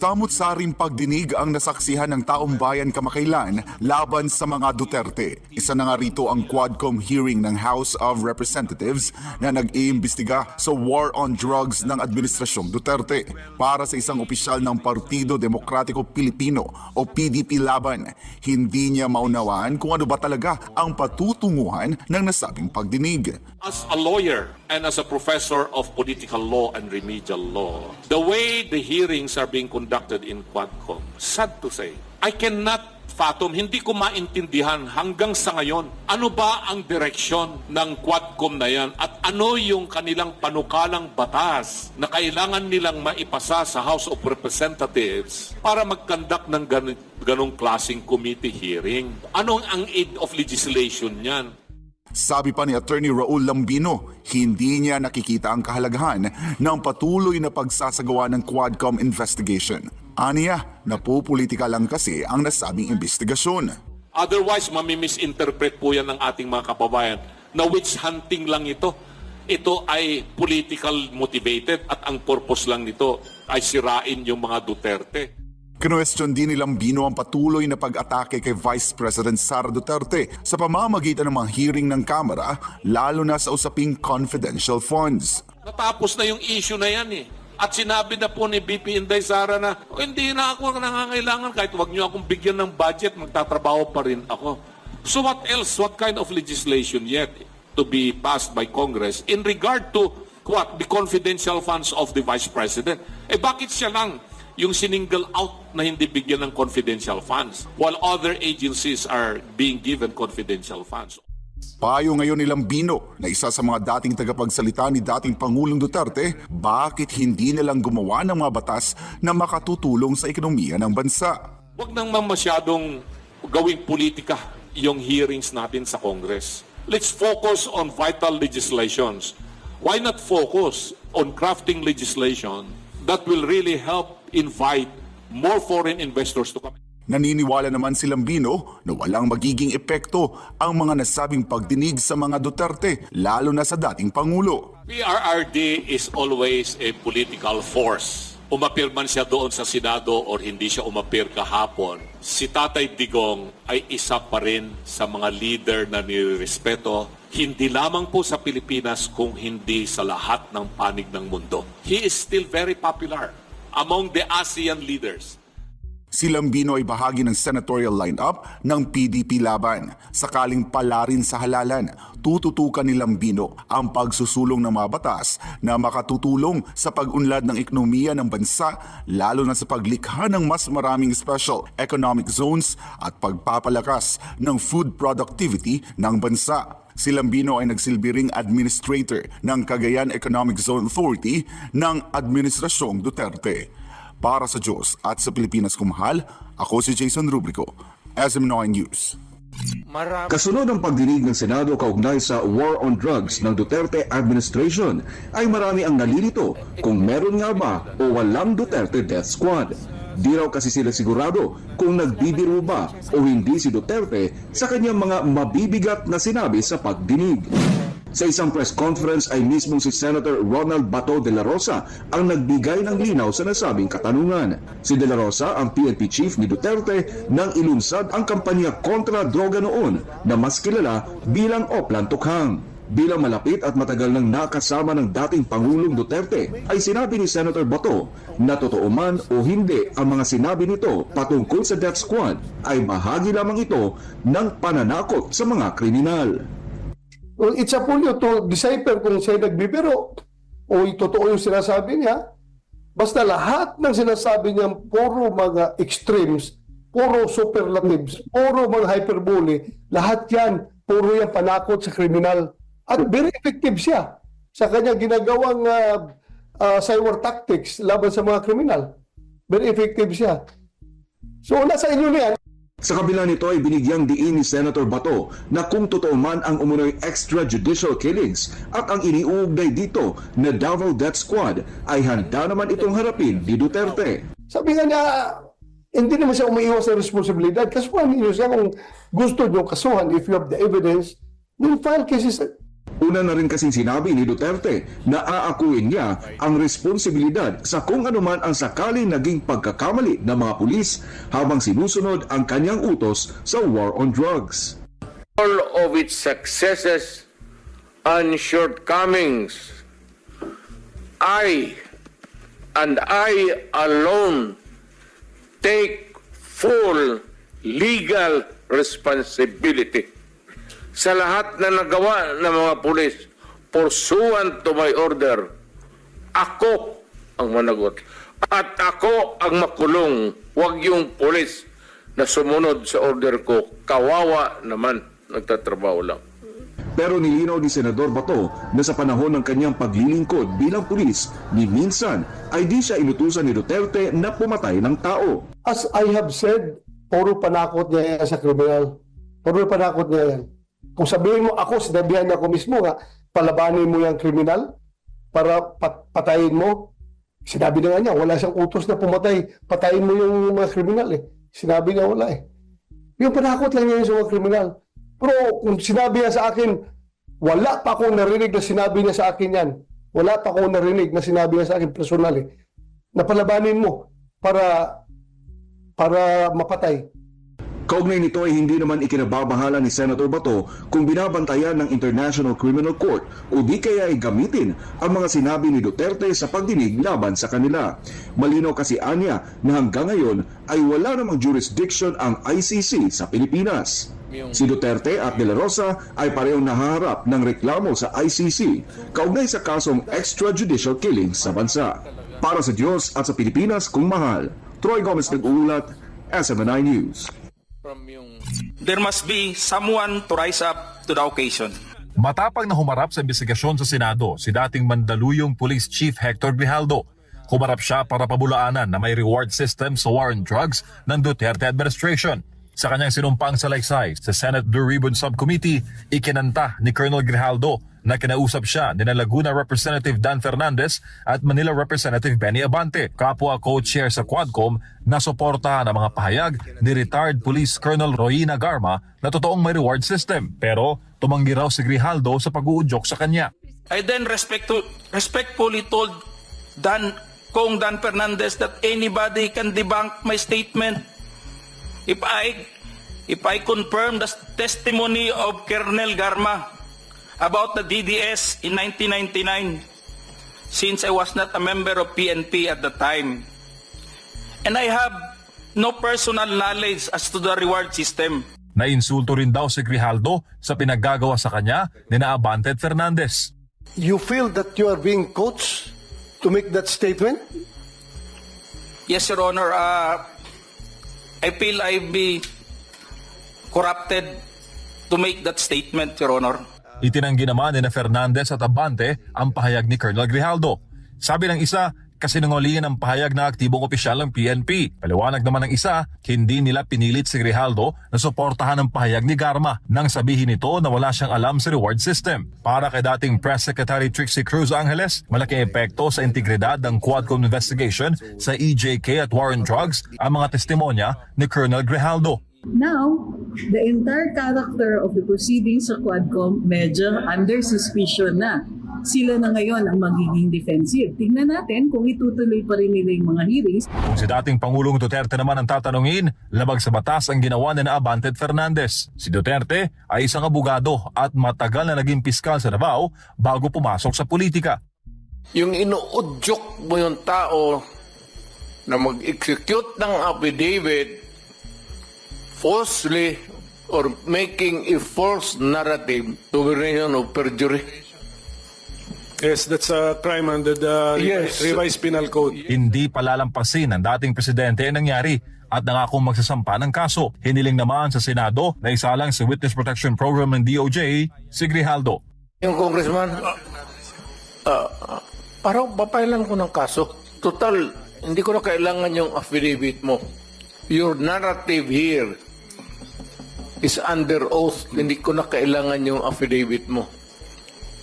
Samut-saring pagdinig ang nasaksihan ng taong bayan kamakailan laban sa mga Duterte. Isa na nga rito ang Quadcom hearing ng House of Representatives na nag-iimbestiga sa war on drugs ng Administrasyong Duterte. Para sa isang opisyal ng Partido Demokratiko Pilipino o PDP laban, hindi niya maunawaan kung ano ba talaga ang patutunguhan ng nasabing pagdinig. As a lawyer and as a professor of political law and remedial law, the way the hearings are being conducted in Quadcom, sad to say, I cannot fathom, hindi ko maintindihan hanggang sa ngayon, ano ba ang direksyon ng Quadcom na yan at ano yung kanilang panukalang batas na kailangan nilang maipasa sa House of Representatives para mag-conduct ng gan- ganong klaseng committee hearing. Anong ang aid of legislation niyan? Sabi pa ni Attorney Raul Lambino, hindi niya nakikita ang kahalagahan ng patuloy na pagsasagawa ng Quadcom investigation. Aniya, napupolitika lang kasi ang nasabing investigasyon. Otherwise, mamimisinterpret po yan ng ating mga kababayan na witch hunting lang ito. Ito ay political motivated at ang purpose lang nito ay sirain yung mga Duterte. Kinwestiyon din ni Lambino ang patuloy na pag-atake kay Vice President Sara Duterte sa pamamagitan ng mga hearing ng Kamara, lalo na sa usaping confidential funds. Natapos na yung issue na yan eh. At sinabi na po ni BP Inday Sara na, "O, hindi na ako nangangailangan kahit wag niyo akong bigyan ng budget, magtatrabaho pa rin ako. So what else? What kind of legislation yet to be passed by Congress in regard to what? The confidential funds of the Vice President. Eh bakit siya lang yung sininggle out na hindi bigyan ng confidential funds while other agencies are being given confidential funds? Payo ngayon ni Lambino na isa sa mga dating tagapagsalita ni dating Pangulong Duterte, bakit hindi nilang gumawa ng mga batas na makatutulong sa ekonomiya ng bansa? Huwag nang masyadong gawing politika yung hearings natin sa Congress. Let's focus on vital legislations. Why not focus on crafting legislation that will really help invite more foreign investors to come? Naniniwala naman si Lambino na walang magiging epekto ang mga nasabing pagdinig sa mga Duterte, lalo na sa dating Pangulo. PRRD is always a political force. Umapir man siya doon sa Senado or hindi siya umapir kahapon, si Tatay Digong ay isa pa rin sa mga leader na nirespeto, hindi lamang po sa Pilipinas kung hindi sa lahat ng panig ng mundo. He is still very popular among the ASEAN leaders. Si Lambino ay bahagi ng senatorial lineup ng PDP laban. Sakaling palarin sa halalan, tututukan ni Lambino ang pagsusulong ng mga batas na makatutulong sa pag-unlad ng ekonomiya ng bansa lalo na sa paglikha ng mas maraming special economic zones at pagpapalakas ng food productivity ng bansa. Si Lambino ay nagsilbi ring administrator ng Cagayan Economic Zone Authority ng Administrasyong Duterte. Para sa Diyos at sa Pilipinas kumahal, ako si Jason Rubrico, SM9 News. Kasunod ng pagdinig ng Senado kaugnay sa war on drugs ng Duterte administration ay marami ang nalilito kung meron nga ba o walang Duterte death squad. Di raw kasi sila sigurado kung nagbibiro ba o hindi si Duterte sa kanyang mga mabibigat na sinabi sa pagdinig. Sa isang press conference ay mismong si Senator Ronald Bato de la Rosa ang nagbigay ng linaw sa nasabing katanungan. Si de la Rosa ang PNP chief ni Duterte nang ilunsad ang kampanya kontra droga noon na mas kilala bilang Oplan Tukhang. Bilang malapit at matagal nang nakasama ng dating Pangulong Duterte, ay sinabi ni Senator Bato na totoo man o hindi ang mga sinabi nito patungkol sa death squad ay bahagi lamang ito ng pananakot sa mga kriminal. Well, it's up on to decipher kung siya nagbibiro o totoo yung sinasabi niya. Basta lahat ng sinasabi niya, puro mga extremes, puro superlatives, puro mga hyperbole, lahat yan, puro yan panakot sa kriminal. At very effective siya sa kanya ginagawang uh, uh, cyber tactics laban sa mga kriminal. Very effective siya. So, nasa inyo na yan. Sa kabila nito ay binigyang diin ni Senator Bato na kung totoo man ang umunoy extrajudicial killings at ang iniuugnay dito na Davao Death Squad ay handa naman itong harapin ni Duterte. Sabi nga niya, hindi naman siya umiiwas sa responsibilidad. Kasuhan niyo siya kung gusto niyo kasuhan if you have the evidence, then file cases Una na rin kasing sinabi ni Duterte na aakuin niya ang responsibilidad sa kung anuman ang sakaling naging pagkakamali ng mga pulis habang sinusunod ang kanyang utos sa war on drugs. all of its successes and shortcomings. I and I alone take full legal responsibility sa lahat na nagawa ng mga pulis pursuant to my order. Ako ang managot. At ako ang makulong. Huwag yung pulis na sumunod sa order ko. Kawawa naman. Nagtatrabaho lang. Pero nilinaw ni Senador Bato na sa panahon ng kanyang paglilingkod bilang pulis, ni minsan ay di siya inutusan ni Duterte na pumatay ng tao. As I have said, puro panakot niya yan sa kriminal. Puro panakot niya yan. Kung sabihin mo ako, sinabihan niya ako mismo nga, palabanin mo yung kriminal para pat- patayin mo. Sinabi na nga niya, wala siyang utos na pumatay. Patayin mo yung mga kriminal eh. Sinabi niya wala eh. Yung panakot lang niya yung mga kriminal. Pero kung sinabi niya sa akin, wala pa akong narinig na sinabi niya sa akin yan. Wala pa akong narinig na sinabi niya sa akin personal eh. Na palabanin mo para para mapatay. Kaugnay nito ay hindi naman ikinababahala ni Senator Bato kung binabantayan ng International Criminal Court o di kaya ay gamitin ang mga sinabi ni Duterte sa pagdinig laban sa kanila. Malinaw kasi anya na hanggang ngayon ay wala namang jurisdiction ang ICC sa Pilipinas. Si Duterte at De La Rosa ay parehong nahaharap ng reklamo sa ICC kaugnay sa kasong extrajudicial killing sa bansa. Para sa Diyos at sa Pilipinas kung mahal, Troy Gomez nag-uulat, SMNI News. There must be someone to rise up to the occasion. Matapang na humarap sa investigasyon sa Senado si dating Mandaluyong Police Chief Hector Grijaldo. Humarap siya para pabulaanan na may reward system sa war on drugs ng Duterte administration. Sa kanyang sinumpang salaysay sa Senate Blue Ribbon Subcommittee, ikinanta ni Colonel Grijaldo na kinausap siya ni na Laguna Representative Dan Fernandez at Manila Representative Benny Abante, kapwa co-chair sa Quadcom na suportahan ang mga pahayag ni retired Police Colonel Royina Garma na totoong may reward system. Pero tumanggi raw si Grijaldo sa pag-uudyok sa kanya. I then respectfully told Dan Kong Dan Fernandez that anybody can debunk my statement if I if I confirm the testimony of Colonel Garma about the DDS in 1999 since I was not a member of PNP at the time. And I have no personal knowledge as to the reward system. Nainsulto rin daw si Grijaldo sa pinaggagawa sa kanya ni na Abante at Fernandez. You feel that you are being coached to make that statement? Yes, Your Honor. Uh, I feel I be corrupted to make that statement, Your Honor. Itinanggi naman ni na Fernandez at Abante ang pahayag ni Colonel Grijaldo. Sabi ng isa, kasinungalingan ang pahayag ng aktibong opisyal ng PNP. Paliwanag naman ng isa, hindi nila pinilit si Grijaldo na suportahan ang pahayag ni Garma nang sabihin nito na wala siyang alam sa reward system. Para kay dating Press Secretary Trixie Cruz Angeles, malaking epekto sa integridad ng Quadcom investigation sa EJK at War on Drugs ang mga testimonya ni Colonel Grijaldo. Now, the entire character of the proceedings sa Quadcom medyo under suspicion na. Sila na ngayon ang magiging defensive. Tingnan natin kung itutuloy pa rin nila yung mga hearings. Kung si dating Pangulong Duterte naman ang tatanungin, labag sa batas ang ginawa ni na Abante Fernandez. Si Duterte ay isang abogado at matagal na naging piskal sa Davao bago pumasok sa politika. Yung inuudyok mo yung tao na mag-execute ng affidavit falsely or making a false narrative to the reason of perjury. Yes, that's a crime under the Yes. revised penal code. Hindi palalampasin ng dating presidente ang nangyari at nangakong magsasampa ng kaso. Hiniling naman sa Senado na isalang sa Witness Protection Program ng DOJ si Grijaldo. Yung congressman, ah, ah, parang papailan ko ng kaso. Total, hindi ko na kailangan yung affidavit mo. Your narrative here is under oath. Hindi ko na kailangan yung affidavit mo.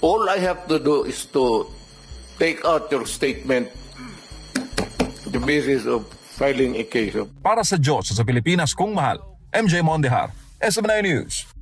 All I have to do is to take out your statement the basis of filing a case Para sa Diyos sa Pilipinas kung mahal, MJ Mondehar, SMNI News.